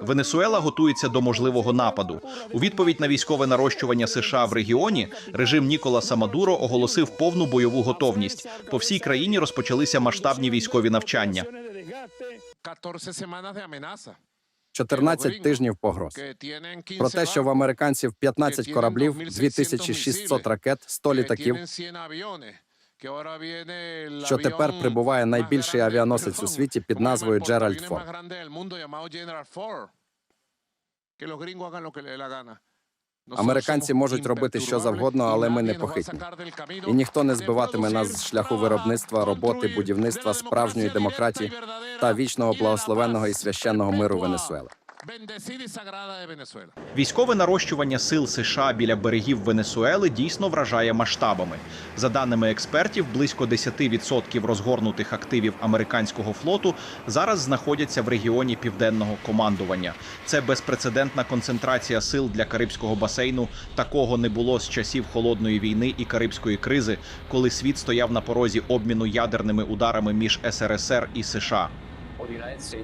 Венесуела готується до можливого нападу. У відповідь на військове нарощування США в регіоні режим Ніколаса Мадуро оголосив повну бойову готовність. По всій країні розпочалися масштабні військові навчання. 14 semanas de amenaza. 14 тижнів погроз. Que tienen 15 Про те, що в американців 15 que кораблів, tienen 2600 ракет, 100 літаків, tienen 100 aviones, que ahora viene el що тепер прибуває найбільший авіаносець у світі під ¿cómo se llama el назвою Джеральд Форд. Американці можуть робити що завгодно, але ми не похитні. І ніхто не збиватиме нас з шляху виробництва, роботи, будівництва справжньої демократії та вічного благословенного і священного миру Венесуели. Bendecida y sagrada. Військове нарощування сил США біля берегів Венесуели дійсно вражає масштабами. За даними експертів, близько 10% розгорнутих активів американського флоту зараз знаходяться в регіоні південного командування. Це безпрецедентна концентрація сил для Карибського басейну. Такого не було з часів холодної війни і Карибської кризи, коли світ стояв на порозі обміну ядерними ударами між СРСР і США.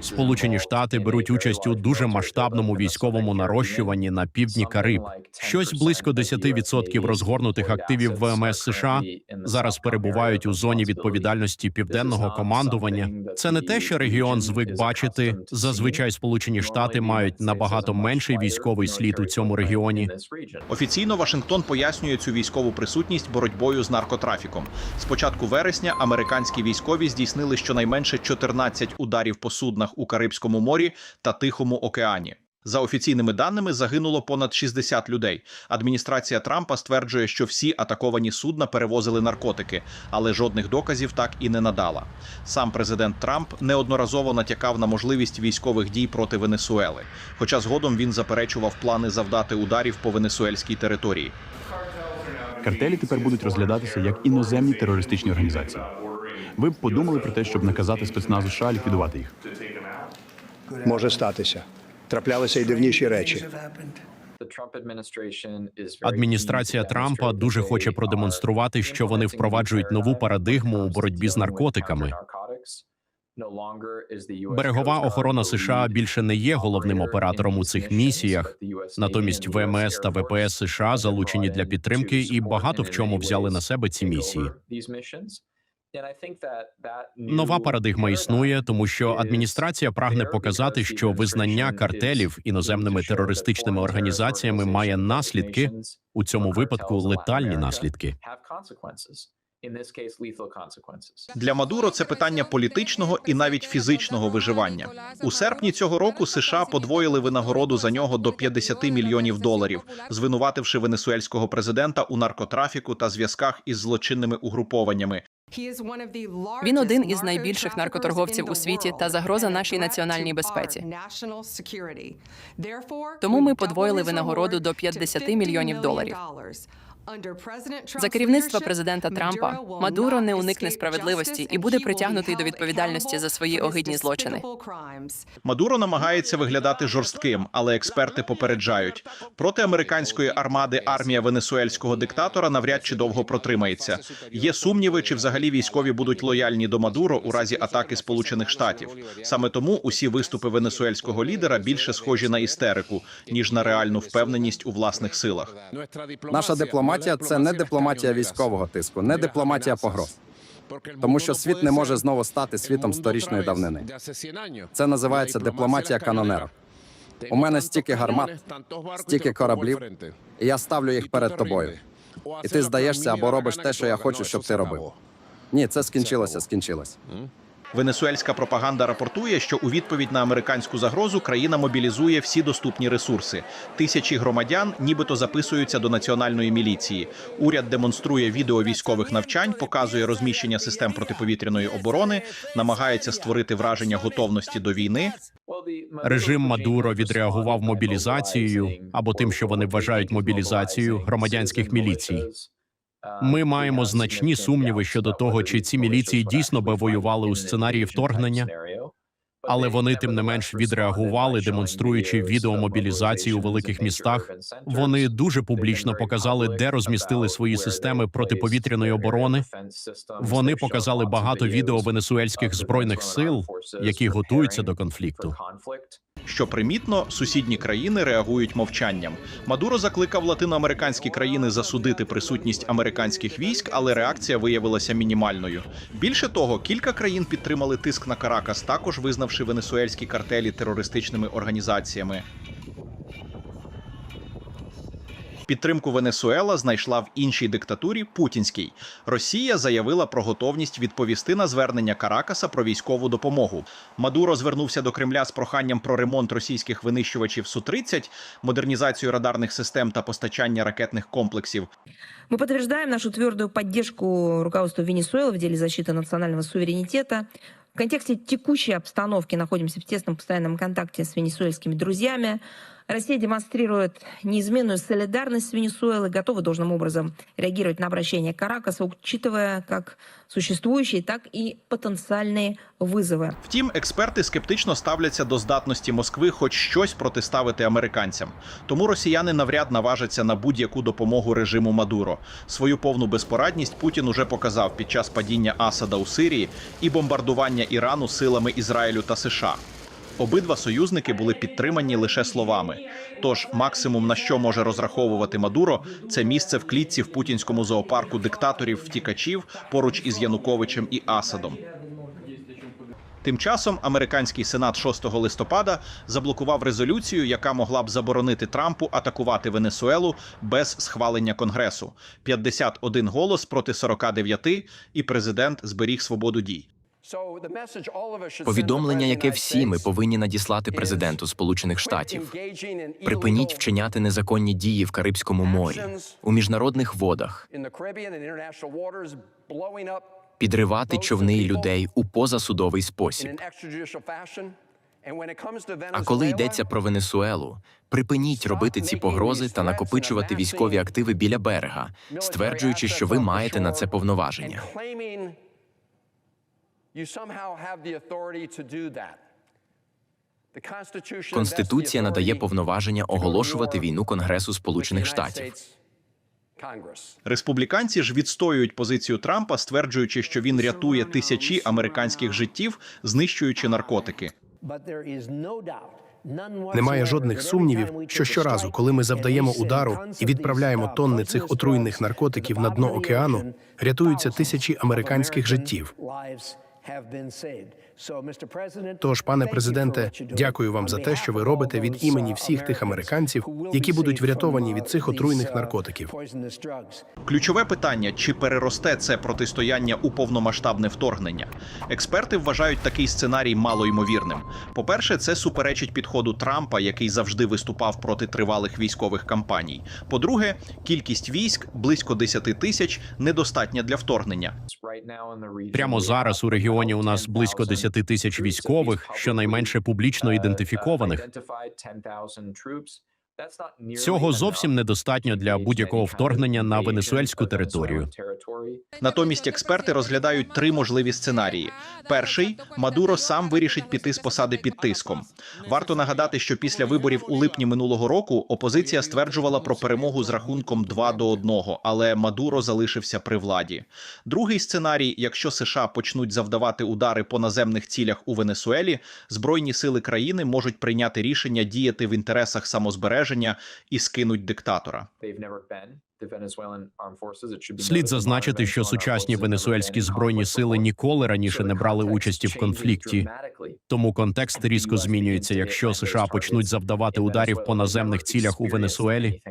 Сполучені Штати беруть участь у дуже масштабному військовому нарощуванні на півдні Кариб. Щось близько 10% розгорнутих активів ВМС США зараз перебувають у зоні відповідальності південного командування. Це не те, що регіон звик бачити. Зазвичай Сполучені Штати мають набагато менший військовий слід у цьому регіоні. Офіційно Вашингтон пояснює цю військову присутність боротьбою з наркотрафіком. З початку вересня американські військові здійснили щонайменше 14 ударів по суднах у Карибському морі та Тихому океані. За офіційними даними загинуло понад 60 людей. Адміністрація Трампа стверджує, що всі атаковані судна перевозили наркотики, але жодних доказів так і не надала. Сам президент Трамп неодноразово натякав на можливість військових дій проти Венесуели. Хоча згодом він заперечував плани завдати ударів по венесуельській території. Картелі тепер будуть розглядатися як іноземні терористичні організації. Ви б подумали про те, щоб наказати спецназу США ліквідувати їх. може статися. Траплялися й дивніші речі. Адміністрація Трампа дуже хоче продемонструвати, що вони впроваджують нову парадигму у боротьбі з наркотиками. Берегова охорона США більше не є головним оператором у цих місіях. Натомість ВМС та ВПС США залучені для підтримки і багато в чому взяли на себе ці місії. Нова парадигма існує, тому що адміністрація прагне показати, що визнання картелів іноземними терористичними організаціями має наслідки у цьому випадку летальні наслідки. Для Мадуро це питання політичного і навіть фізичного виживання. У серпні цього року США подвоїли винагороду за нього до 50 мільйонів доларів, звинувативши венесуельського президента у наркотрафіку та зв'язках із злочинними угрупованнями. Він один із найбільших наркоторговців у світі та загроза нашій національній безпеці. Тому ми подвоїли винагороду до 50 мільйонів доларів. За керівництва президента Трампа Мадуро не уникне справедливості і буде притягнутий до відповідальності за свої огидні злочини. Мадуро намагається виглядати жорстким, але експерти попереджають проти американської армади армія венесуельського диктатора навряд чи довго протримається. Є сумніви, чи взагалі військові будуть лояльні до Мадуро у разі атаки Сполучених Штатів. Саме тому усі виступи венесуельського лідера більше схожі на істерику ніж на реальну впевненість у власних силах. Наша дипломатія це не дипломатія військового тиску, не дипломатія погроз. Тому що світ не може знову стати світом сторічної давнини. Це називається дипломатія канонерок. У мене стільки гармат, стільки кораблів, І я ставлю їх перед тобою. і ти здаєшся або робиш те, що я хочу, щоб ти робив. Ні, це скінчилося, скінчилось. Венесуельська пропаганда рапортує, що у відповідь на американську загрозу країна мобілізує всі доступні ресурси. Тисячі громадян нібито записуються до національної міліції. Уряд демонструє відео військових навчань, показує розміщення систем протиповітряної оборони, намагається створити враження готовності до війни. Режим Мадуро відреагував мобілізацією або тим, що вони вважають мобілізацією громадянських міліцій. Ми маємо значні сумніви щодо того, чи ці міліції дійсно би воювали у сценарії вторгнення. Але вони тим не менш відреагували, демонструючи відеомобілізацію у великих містах. Вони дуже публічно показали, де розмістили свої системи протиповітряної оборони. Вони показали багато відео венесуельських збройних сил, які готуються до конфлікту. Що примітно, сусідні країни реагують мовчанням. Мадуро закликав латиноамериканські країни засудити присутність американських військ, але реакція виявилася мінімальною. Більше того, кілька країн підтримали тиск на Каракас, також визнавши венесуельські картелі терористичними організаціями. Підтримку Венесуела знайшла в іншій диктатурі путінській. Росія заявила про готовність відповісти на звернення Каракаса про військову допомогу. Мадуро звернувся до Кремля з проханням про ремонт російських винищувачів Су-30, модернізацію радарних систем та постачання ракетних комплексів. Мы подтверждаем нашу твердую поддержку руководству Венесуэлы в деле защиты национального суверенитета. В контексте текущей обстановки находимся в тесном постоянном контакте с венесуэльскими друзьями. Россия демонстрирует неизменную солидарность с Венесуэлой, готова должным образом реагировать на обращение Каракаса, учитывая как существующие, так и потенциальные вызовы. Втім, експерти скептично ставляться до здатності Москви хоч щось протиставити американцям. Тому росіяни навряд наважаться на будь-яку допомогу режиму Мадуро. Свою повну безпорадність Путін уже показав під час падіння Асада у Сирії і бомбардування Ірану силами Ізраїлю та США. Обидва союзники були підтримані лише словами. Тож максимум на що може розраховувати Мадуро, це місце в клітці в путінському зоопарку диктаторів втікачів поруч із Януковичем і Асадом. Тим часом американський сенат 6 листопада заблокував резолюцію, яка могла б заборонити Трампу атакувати Венесуелу без схвалення конгресу. 51 голос проти 49, і президент зберіг свободу дій. Повідомлення, яке всі ми повинні надіслати президенту Сполучених Штатів. Припиніть вчиняти незаконні дії в Карибському морі, у міжнародних водах, підривати човни і людей у позасудовий спосіб. А коли йдеться про Венесуелу, припиніть робити ці погрози та накопичувати військові активи біля берега, стверджуючи, що ви маєте на це повноваження. Конституція надає повноваження оголошувати війну Конгресу Сполучених Штатів. Республіканці ж відстоюють позицію Трампа, стверджуючи, що він рятує тисячі американських життів, знищуючи наркотики. Немає жодних сумнівів, що щоразу, коли ми завдаємо удару і відправляємо тонни цих отруйних наркотиків на дно океану, рятуються тисячі американських життів. have been saved. Тож, пане президенте, дякую вам за те, що ви робите від імені всіх тих американців, які будуть врятовані від цих отруйних наркотиків. Ключове питання: чи переросте це протистояння у повномасштабне вторгнення? Експерти вважають такий сценарій малоймовірним. По-перше, це суперечить підходу Трампа, який завжди виступав проти тривалих військових кампаній. По-друге, кількість військ близько 10 тисяч недостатня для вторгнення. Прямо зараз у регіоні у нас близько 10 тисяч військових, щонайменше публічно ідентифікованих. Цього зовсім недостатньо для будь-якого вторгнення на венесуельську територію. Натомість експерти розглядають три можливі сценарії: перший Мадуро сам вирішить піти з посади під тиском. Варто нагадати, що після виборів у липні минулого року опозиція стверджувала про перемогу з рахунком 2 до 1, але Мадуро залишився при владі. Другий сценарій: якщо США почнуть завдавати удари по наземних цілях у Венесуелі, збройні сили країни можуть прийняти рішення діяти в інтересах самозбереження і скинуть диктатора. Слід зазначити, що сучасні венесуельські збройні сили ніколи раніше не брали участі в конфлікті. Тому контекст різко змінюється, якщо США почнуть завдавати ударів по наземних цілях у Венесуелі.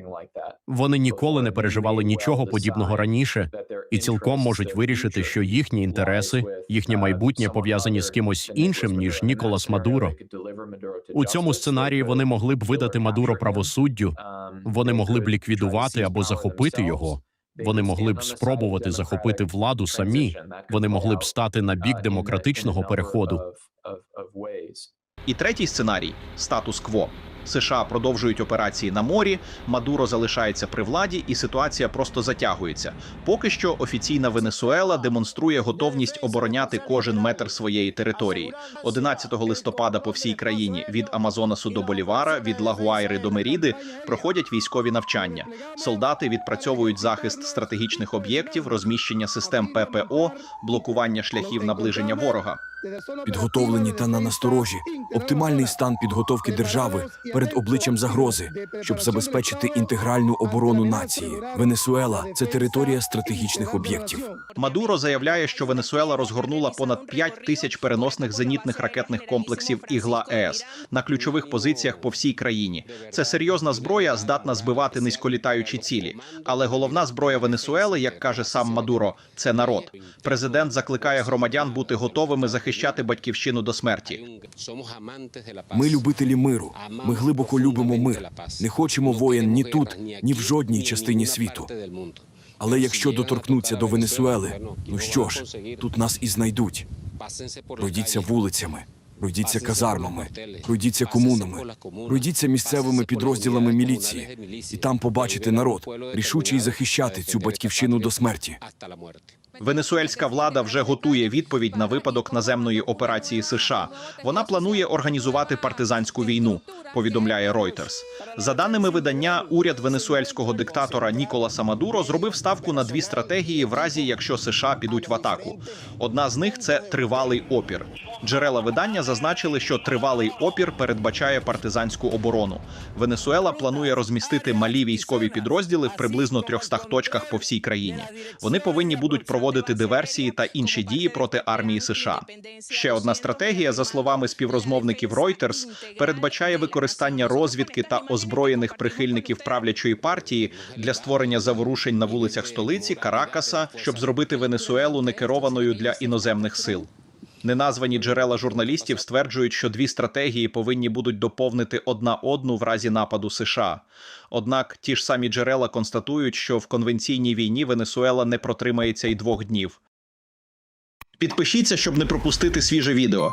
Вони ніколи не переживали нічого подібного раніше, і цілком можуть вирішити, що їхні інтереси, їхнє майбутнє пов'язані з кимось іншим ніж Ніколас Мадуро. У цьому сценарії вони могли б видати Мадуро правосуддю, вони могли б ліквідувати або захопити його. Вони могли б спробувати захопити владу самі. Вони могли б стати на бік демократичного переходу. І третій сценарій статус-кво. США продовжують операції на морі, Мадуро залишається при владі, і ситуація просто затягується. Поки що офіційна Венесуела демонструє готовність обороняти кожен метр своєї території. 11 листопада по всій країні від Амазонасу до Болівара, від Лагуайри до Меріди проходять військові навчання. Солдати відпрацьовують захист стратегічних об'єктів, розміщення систем ППО, блокування шляхів наближення ворога. Підготовлені та на насторожі, оптимальний стан підготовки держави перед обличчям загрози, щоб забезпечити інтегральну оборону нації. Венесуела це територія стратегічних об'єктів. Мадуро заявляє, що Венесуела розгорнула понад 5 тисяч переносних зенітних ракетних комплексів ігла ЕС на ключових позиціях по всій країні. Це серйозна зброя, здатна збивати низьколітаючі цілі. Але головна зброя Венесуели, як каже сам Мадуро, це народ. Президент закликає громадян бути готовими захищати батьківщину до смерті. Ми любителі миру. Ми глибоко любимо мир. Не хочемо воєн ні тут, ні в жодній частині світу. Але якщо доторкнуться до Венесуели, ну що ж, тут нас і знайдуть. Пройдіться вулицями, пройдіться казармами, пройдіться комунами, пройдіться місцевими підрозділами міліції, і там побачите народ, рішучий захищати цю батьківщину до смерті. Венесуельська влада вже готує відповідь на випадок наземної операції США. Вона планує організувати партизанську війну. Повідомляє Reuters. За даними видання, уряд венесуельського диктатора Ніколаса Мадуро зробив ставку на дві стратегії в разі, якщо США підуть в атаку. Одна з них це тривалий опір. Джерела видання зазначили, що тривалий опір передбачає партизанську оборону. Венесуела планує розмістити малі військові підрозділи в приблизно 300 точках по всій країні. Вони повинні будуть проводити диверсії та інші дії проти армії США. Ще одна стратегія, за словами співрозмовників Reuters, передбачає використання розвідки та озброєних прихильників правлячої партії для створення заворушень на вулицях столиці Каракаса, щоб зробити Венесуелу некерованою для іноземних сил. Неназвані джерела журналістів стверджують, що дві стратегії повинні будуть доповнити одна одну в разі нападу США. Однак ті ж самі джерела констатують, що в конвенційній війні Венесуела не протримається й двох днів. Підпишіться, щоб не пропустити свіже відео.